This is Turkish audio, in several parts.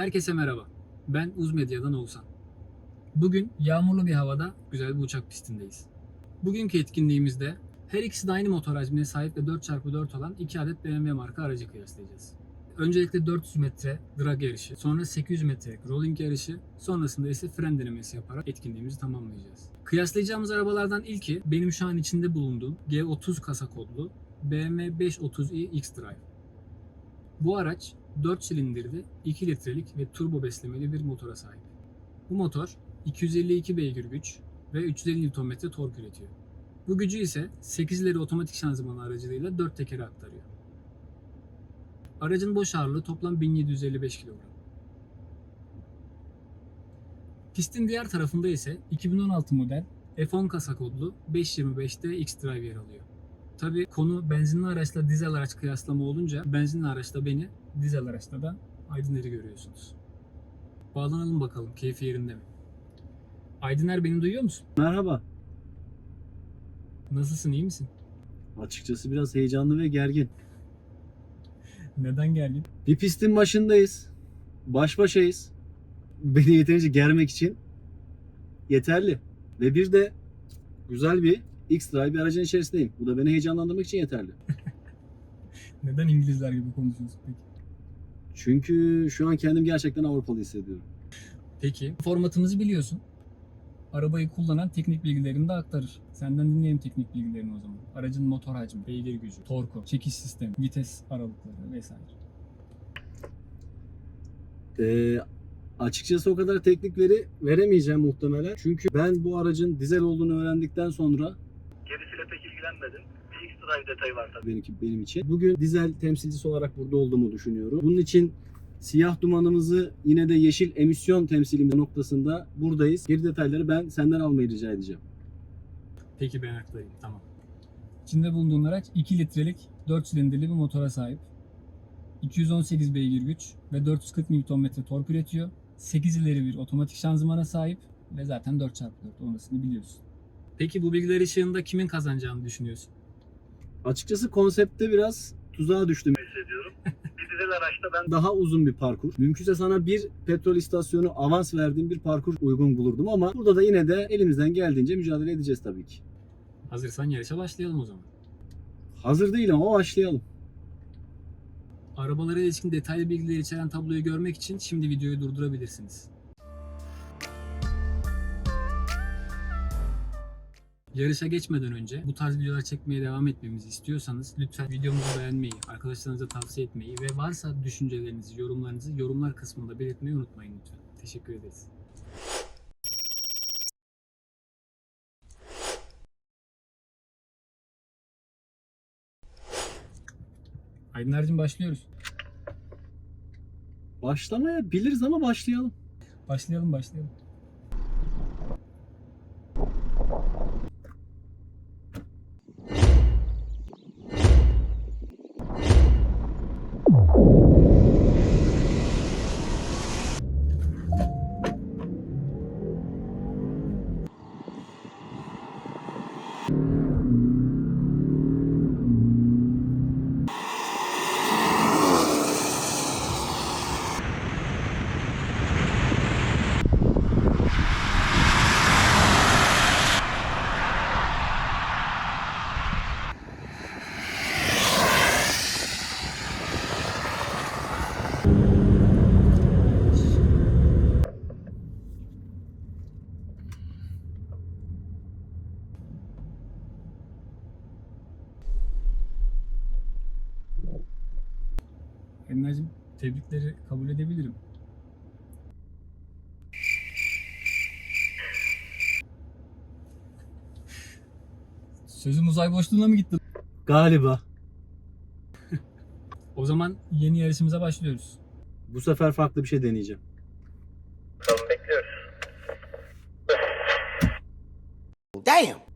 Herkese merhaba. Ben Uz Medya'dan Oğuzhan. Bugün yağmurlu bir havada güzel bir uçak pistindeyiz. Bugünkü etkinliğimizde her ikisi de aynı motor hacmine sahip ve 4x4 olan iki adet BMW marka aracı kıyaslayacağız. Öncelikle 400 metre drag yarışı, sonra 800 metrelik rolling yarışı, sonrasında ise fren denemesi yaparak etkinliğimizi tamamlayacağız. Kıyaslayacağımız arabalardan ilki benim şu an içinde bulunduğum G30 kasa kodlu BMW 530i X-Drive. Bu araç 4 silindirli, 2 litrelik ve turbo beslemeli bir motora sahip. Bu motor 252 beygir güç ve 350 Nm tork üretiyor. Bu gücü ise 8 ileri otomatik şanzıman aracılığıyla 4 tekere aktarıyor. Aracın boş ağırlığı toplam 1755 kilogram. Pistin diğer tarafında ise 2016 model F10 kasa kodlu 525'te X-Drive yer alıyor. Tabii konu benzinli araçla dizel araç kıyaslama olunca benzinli araçta beni, dizel araçta da Aydıner'i görüyorsunuz. Bağlanalım bakalım keyfi yerinde mi? Aydıner beni duyuyor musun? Merhaba. Nasılsın iyi misin? Açıkçası biraz heyecanlı ve gergin. Neden geldin? Bir pistin başındayız. Baş başayız. Beni yeterince germek için yeterli. Ve bir de güzel bir X-Drive bir aracın içerisindeyim. Bu da beni heyecanlandırmak için yeterli. Neden İngilizler gibi konuşuyorsun peki? Çünkü şu an kendim gerçekten Avrupalı hissediyorum. Peki formatımızı biliyorsun. Arabayı kullanan teknik bilgilerini de aktarır. Senden dinleyelim teknik bilgilerini o zaman. Aracın motor hacmi, beygir gücü, torku, çekiş sistemi, vites aralıkları vesaire. Ee, açıkçası o kadar teknik veri veremeyeceğim muhtemelen. Çünkü ben bu aracın dizel olduğunu öğrendikten sonra Gerisiyle pek ilgilenmedim. Bir detayı var tabii. benimki benim için. Bugün dizel temsilcisi olarak burada olduğumu düşünüyorum. Bunun için siyah dumanımızı yine de yeşil emisyon temsilimi noktasında buradayız. Geri detayları ben senden almayı rica edeceğim. Peki ben aktarayım tamam. İçinde bulunduğun araç 2 litrelik 4 silindirli bir motora sahip. 218 beygir güç ve 440 Nm tork üretiyor. 8 ileri bir otomatik şanzımana sahip ve zaten 4x4 orasını biliyorsun. Peki bu bilgiler ışığında kimin kazanacağını düşünüyorsun? Açıkçası konsepte biraz tuzağa düştüm. hissediyorum. Bir dizel araçta ben Daha uzun bir parkur. Mümkünse sana bir petrol istasyonu avans verdiğim bir parkur uygun bulurdum ama burada da yine de elimizden geldiğince mücadele edeceğiz tabii ki. Hazırsan yarışa başlayalım o zaman. Hazır değilim ama başlayalım. Arabalara ilişkin detaylı bilgiler içeren tabloyu görmek için şimdi videoyu durdurabilirsiniz. Yarışa geçmeden önce bu tarz videolar çekmeye devam etmemizi istiyorsanız lütfen videomuzu beğenmeyi, arkadaşlarınıza tavsiye etmeyi ve varsa düşüncelerinizi, yorumlarınızı yorumlar kısmında belirtmeyi unutmayın lütfen. Teşekkür ederiz. Aydınlar'cığım başlıyoruz. Başlamaya biliriz ama başlayalım. Başlayalım başlayalım. Aydınlar'cığım tebrikleri kabul edebilirim. Sözüm uzay boşluğuna mı gitti? Galiba. O zaman yeni yarışımıza başlıyoruz. Bu sefer farklı bir şey deneyeceğim. bakalım bekliyoruz. Damn.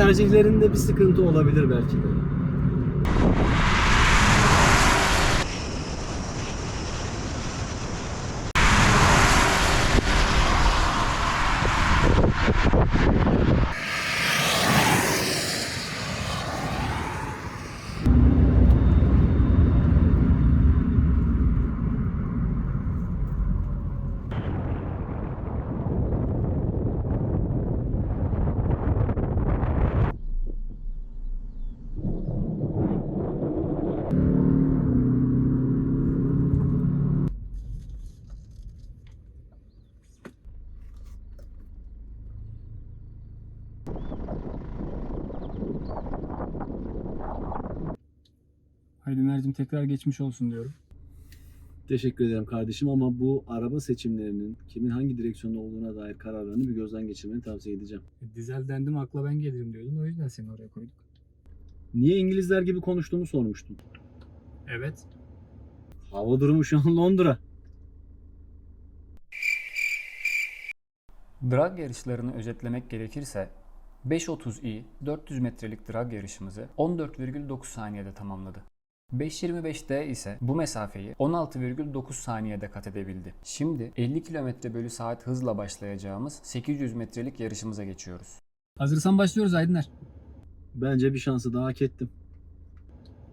Tercihlerinde bir sıkıntı olabilir belki de. Haydi Nercim tekrar geçmiş olsun diyorum. Teşekkür ederim kardeşim ama bu araba seçimlerinin kimin hangi direksiyonda olduğuna dair kararlarını bir gözden geçirmeni tavsiye edeceğim. E, Dizel dendim akla ben gelirim diyordun. O yüzden seni oraya koyduk. Niye İngilizler gibi konuştuğumu sormuştum. Evet. Hava durumu şu an Londra. Drag yarışlarını özetlemek gerekirse 5.30i 400 metrelik drag yarışımızı 14,9 saniyede tamamladı. 5.25D ise bu mesafeyi 16,9 saniyede kat edebildi. Şimdi 50 km bölü saat hızla başlayacağımız 800 metrelik yarışımıza geçiyoruz. Hazırsan başlıyoruz Aydınlar. Bence bir şansı daha hak ettim.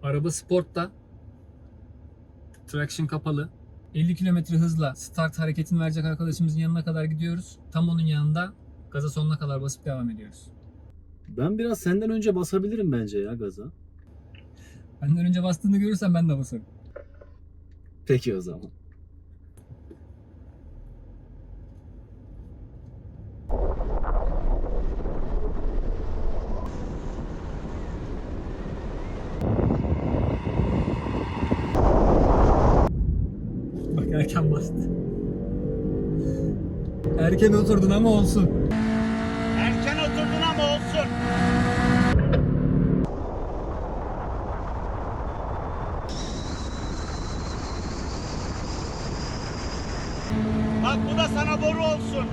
Araba sportta. Traction kapalı. 50 km hızla start hareketini verecek arkadaşımızın yanına kadar gidiyoruz. Tam onun yanında gaza sonuna kadar basıp devam ediyoruz. Ben biraz senden önce basabilirim bence ya gaza. Benden önce bastığını görürsen ben de basarım. Peki o zaman. Bak erken bastı. Erken oturdun ama olsun. Erken oturdun ama olsun. Bak bu da sana boru olsun.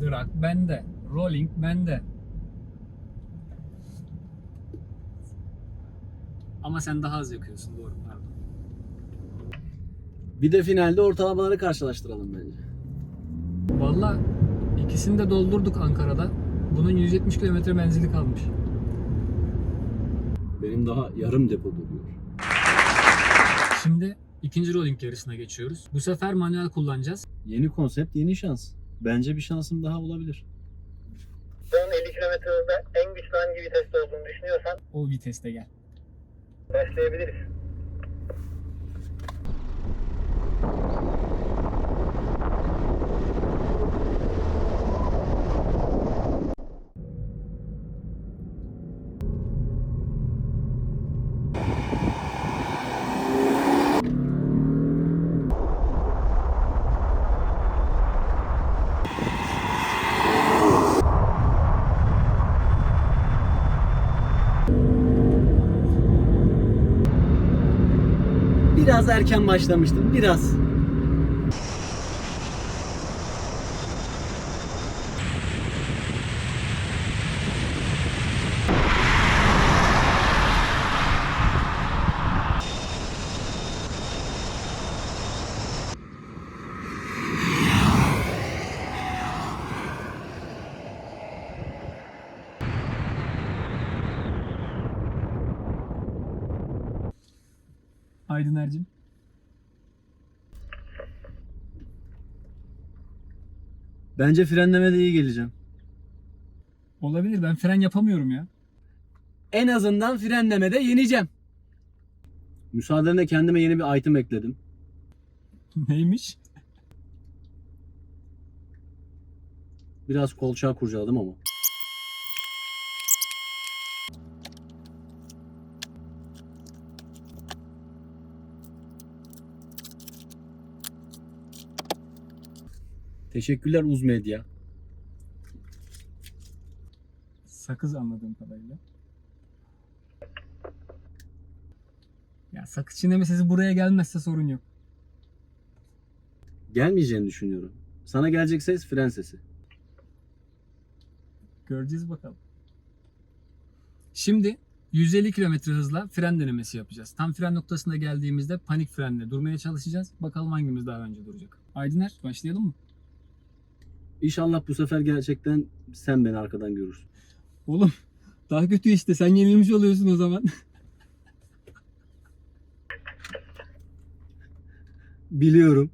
Drag bende. Rolling bende. Ama sen daha az yakıyorsun doğru pardon. Bir de finalde ortalamaları karşılaştıralım bence. Valla ikisini de doldurduk Ankara'da. Bunun 170 kilometre menzili kalmış. Benim daha yarım depo duruyor. Şimdi ikinci rolling yarısına geçiyoruz. Bu sefer manuel kullanacağız. Yeni konsept, yeni şans. Bence bir şansım daha olabilir. Son 50 km hızda en güçlü hangi viteste olduğunu düşünüyorsan O viteste gel. başlayabiliriz. Biraz erken başlamıştım, biraz. Aydın Ercim. Bence frenlemede iyi geleceğim. Olabilir ben fren yapamıyorum ya. En azından frenlemede yeneceğim. Müsaadenle kendime yeni bir item ekledim. Neymiş? Biraz kolçağı kurcaladım ama. Teşekkürler Uz Medya. Sakız anladığım kadarıyla. Ya sakız çiğneme sesi buraya gelmezse sorun yok. Gelmeyeceğini düşünüyorum. Sana gelecek ses fren sesi. Göreceğiz bakalım. Şimdi 150 km hızla fren denemesi yapacağız. Tam fren noktasına geldiğimizde panik frenle durmaya çalışacağız. Bakalım hangimiz daha önce duracak. Aydiner başlayalım mı? İnşallah bu sefer gerçekten sen beni arkadan görürsün. Oğlum daha kötü işte sen yenilmiş oluyorsun o zaman. Biliyorum.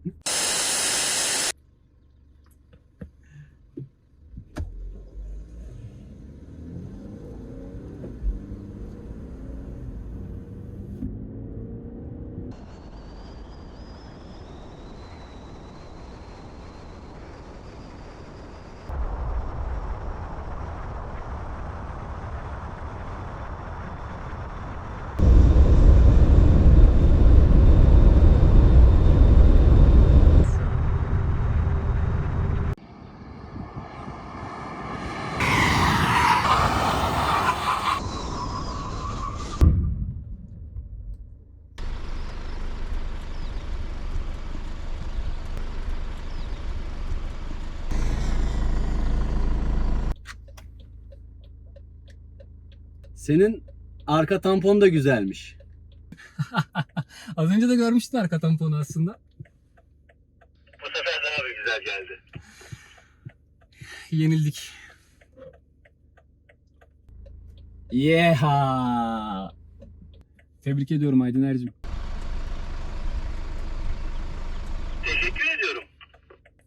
Senin arka tampon da güzelmiş. Az önce de görmüştün arka tamponu aslında. Bu sefer daha bir güzel geldi. Yenildik. Yeha. Tebrik ediyorum Aydiner'cim. Teşekkür ediyorum.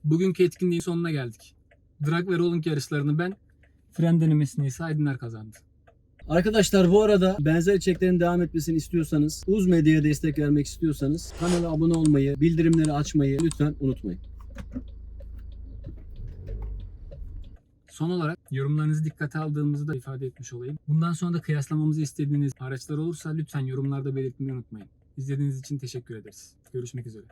Bugünkü etkinliğin sonuna geldik. Drag ve rolling yarışlarını ben, fren denemesini ise Aydiner kazandı. Arkadaşlar bu arada benzer içeriklerin devam etmesini istiyorsanız, Uz Medya'ya destek vermek istiyorsanız kanala abone olmayı, bildirimleri açmayı lütfen unutmayın. Son olarak yorumlarınızı dikkate aldığımızı da ifade etmiş olayım. Bundan sonra da kıyaslamamızı istediğiniz araçlar olursa lütfen yorumlarda belirtmeyi unutmayın. İzlediğiniz için teşekkür ederiz. Görüşmek üzere.